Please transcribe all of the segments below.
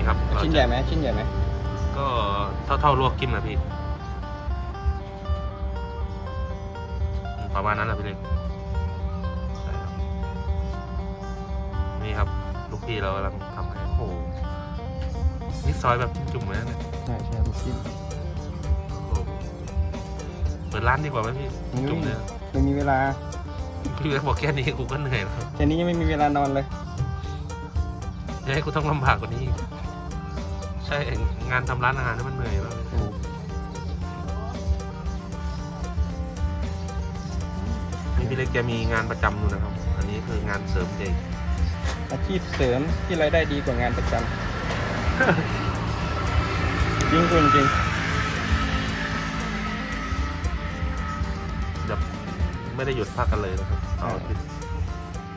นี่ครับเราชิ้นจะใหญ่ไหมชิ้นใหญ่ไหมก็เท่าเท่าลวกกินนะพี่อืมประมาณนั้นแหละพี่เล็กใช่ครับนี่ครับ ลูกพี่เรากำลังทำให้โอ้โหนี่ซอยแบบจุ่มๆเลยนะเนี่ยใช่ใช่ลูกชิ้นโอ้โหเปิดร้านดีกว่าไหมพี่จุ่มเลยนะไม่มีเวลาพี่เล็กบอกแค่นี้กูก็เหนื่อยแล้ว แค่นี้ยังไม่มีเวลานอนเลย จะให้กูต้องลำบากกว่านี้อีก ใช่งานทำร้านอาหารนี่มันเหนื่อยมากเลยโอ้นี่พี่เล็กแกมีงานประจำอยู่นะครับ อันนี้คืองานเสริมเจอาชีพเสริมที่รายได้ดีกว่างานประจำจริงคุณจริงจะไม่ได้หยุดพักกันเลยนะครับเสาร์อาทิตย์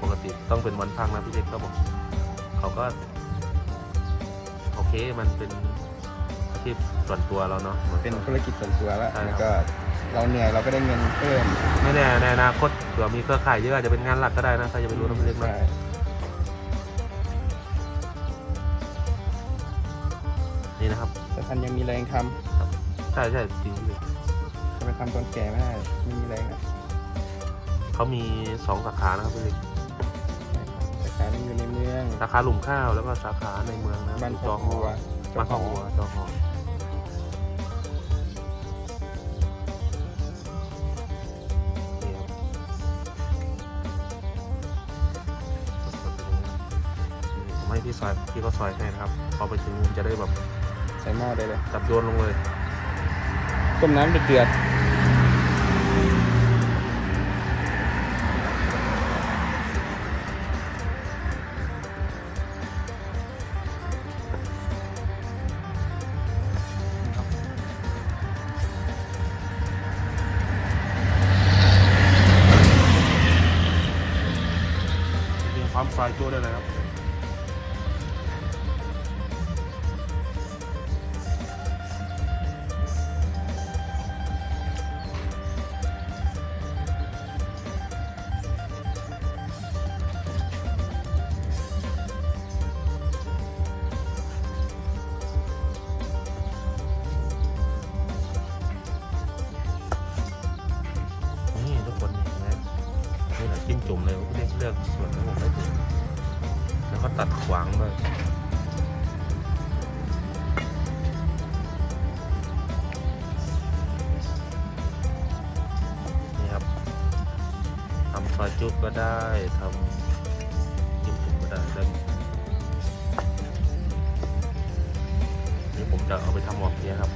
ปกติต้องเป็นวันพักนะพี่เล็กก็บอกเขาก็โอ เคมันเป็นอาชีพส่วนตัวเราเนาะหมือเป็นธุรกิจส่วนตัวแล้วใช่ครับ แล้วก็เราเหนื่อยเราก็ได้เงินเพิ่มไม่แน่ในอนาคตเผื่อมีเครือข่ายเยอะอาจจะเป็นงานหลักก็ได้นะใครจะไปรู้นะพี่เล็กนะใช่นี่นะครับแต่ท่านยังมีแรงทใช่ใช่จริงพี่เล็กำจะไปทำตอนแก่ไม่ได้ไม่มีแรงอะเขามีสองสาขานะครับพี่เล็กแต่ ขายมันอยู่ในเมือง สาขาหลุมข้าวแล้วก็สาขาในเมืองนะบ้านจพ่ออหคอรัวบ้านพ่อหัวจอหอนี่ครับผมให้พี่ซอยพี่ก็ซอยให้นะครับ พอไปถึงมุมจะได้แบบใส่หม้อได้เลย จับโยนลงเลย ต้มน้ำเดือดายตัวได้เลยครับ แล้วก็ตัดขวางด้วยนี่ครับทำซอยจุ๊บก็ได้ทำจิ้มจุ่มก็ได้แล้วนี่ผมจะเอาไปทำหมอกเพียครับ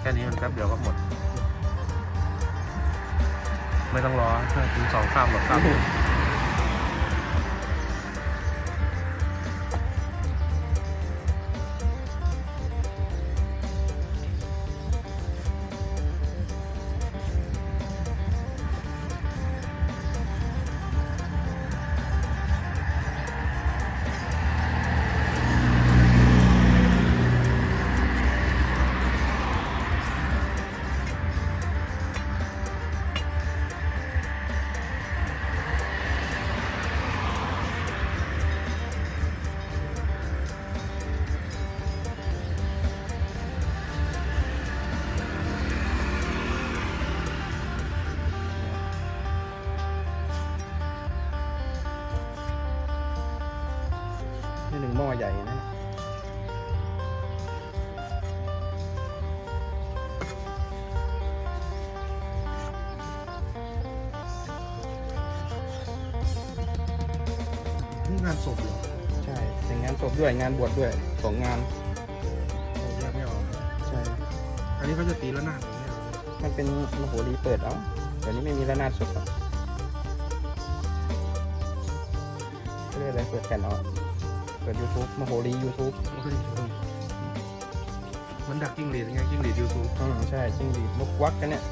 แค่นี้มันแป๊บเดียวก็หมด ไม่ต้องรอถึงสองข้ามหรอกครับ นี่หนึ่งหม้อใหญ่นะนี่งานศพเหรอใช่แต่งงานศพด้วยงานบวชด้วยสองงานโอ้แยกไม่ออกใช่ อันนี้เขาจะตีแล้วหน้าอย่างเงี้ยมันเป็นมโหรีเปิดเอาเดี๋ยวนี้ไม่มีระนาดสดหรอกเขาเรียกอะไรเปิดแผ่นเอา เปิด YouTube มโหรี YouTube มันดักจิ้งหรีดยังไงจิ้งหรีดยูทูบอืมใช่จิ้งหรีดนกวักกันเนี่ย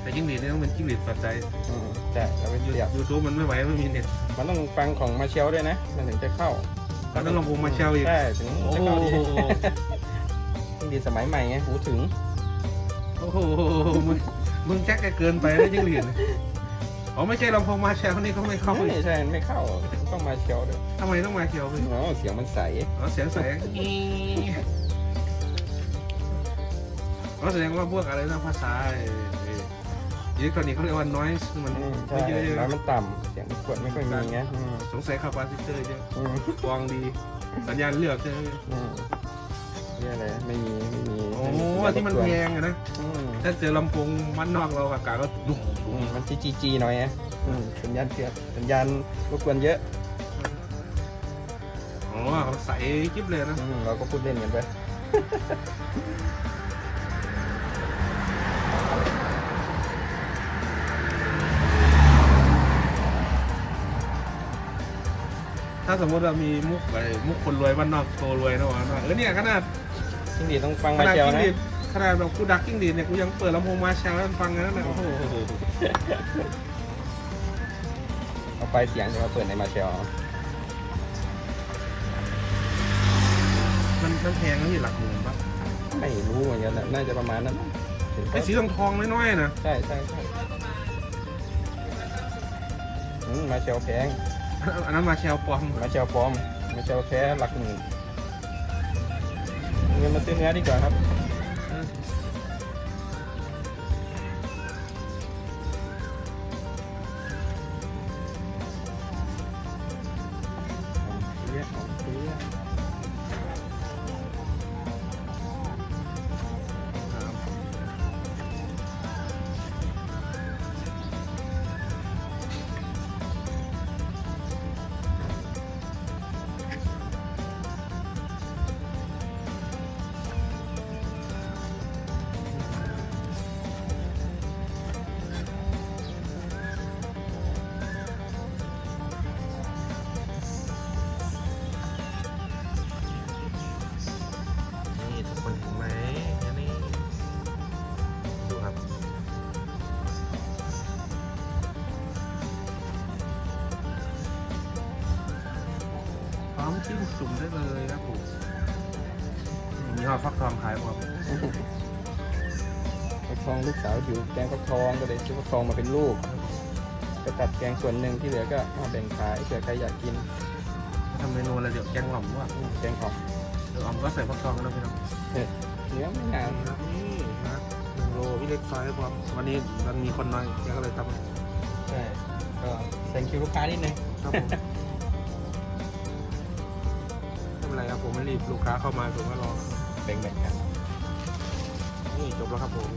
แต่จิ้งหรีดนี่ต้องเป็นจิ้งหรีดปัจจัยอืมใช่เราไปเสียบยูทูบมันไม่ไหวไม่มีเน็ตมันต้องฟังของมาเชลด้วยนะ มันถึงจะเข้าก็ต้องลำโพงมาเชลอีกใช่ถึงโอ้จะโหเข้าดีจิ้งหรีดสมัยใหม่ไงหูถึง โอ้โหมึงมึงแจ็คแกเกินไปแล้วยังเหรียญ อ๋อไม่ใช่ลำโพงมาแชลนี่เขาไม่เข้าไม่ใช่ไม่เข้าต้องมาเชียวด้วยทำไมต้องมาเชียวไปอ๋อเสียงมันใสอ๋อเสียงแสงอ๋อแสดงว่าพวกอะไรนะภาษาไอ้ไอ้อิเล็กทรอนิกส์เขาเรียกว่า noise มันอืมไม่ใช่เยอะแล้วมันต่ำเสียงกดไม่ค่อยมีไงอืมๆสงสัยคาปาซิเตอร์เยอะอืมกวางดี สัญญาณเลือกใช่ไหม อืมนี่อะไรไม่มีไม่มีโอ้ไอันที่มันแพงอะนะ อืมถ้าเจอลำโพงมันนอกเราอากาศก็ดุอืมมันจีจีจีหน่อยไงอืมสัญญาณเกือบสัญญาณรบกวนเยอะอ๋อใสจิ๊บเลยนะอืมเราก็พูดเล่นกันไปถ้าสมมติเรามีมุกอะไรมุกคนรวยบ้านนอกโตรวยนะวะเออเนี่ยขนาด จริงดีต้องฟังขมานาดเชียวกิ้งนะ ดีดขนาดแบบกูดักกิ้งดีดเนี่ยกูยังเปิดลำโพงมาแชร์แล้วฟังกันนะโอ้โหเอาไฟเสียงจะมาเปิดในมาเชียวมันมันแพงนะที่หลักหมื่นปะไม่รู้เหมือนกันนะน่าจะประมาณนั้นถึงไอ้สีทองทองๆน้อยๆนะใช่ใช่ใช่อืมมาเชียวแพงอันนั้นมาแชร์ปลอมมาเชียวปลอมมาเชียวแท้หลักหมื่น เงินมาซื้อเนื้อดีกว่าครับ จิ้มสุ่มได้เลยครับผมมีหอดฟักทองขายป่ะครับฟักทองลูกสาวอยู่แกงฟักทองก็เลยซื้อฟักทองมาเป็นลูกก็ตัดแกงส่วนหนึ่งที่เหลือก็เอาแบ่งขายเผื่อใครอยากกินทำเมนูอะไรเดี๋ยวแกงหล่อมว่ะอืมแกงหอมเดี๋ยวอ่อมก็ใส่ฟักทองกันนะพี่น้องเนื้อไม่นานนี่ครับนี่นะหนึ่งโลพี่เล็กซอยให้พร้อมวันนี้มันมีคนน้อยแกก็เลยทำใช่ก็แซงคิวลูกค้านิดนึงครับผมไม่ เป็นไรครับผมไม่รีบลูกค้าเข้ามาผมก็รอแบ่งๆกันนี่จบแล้วครับผม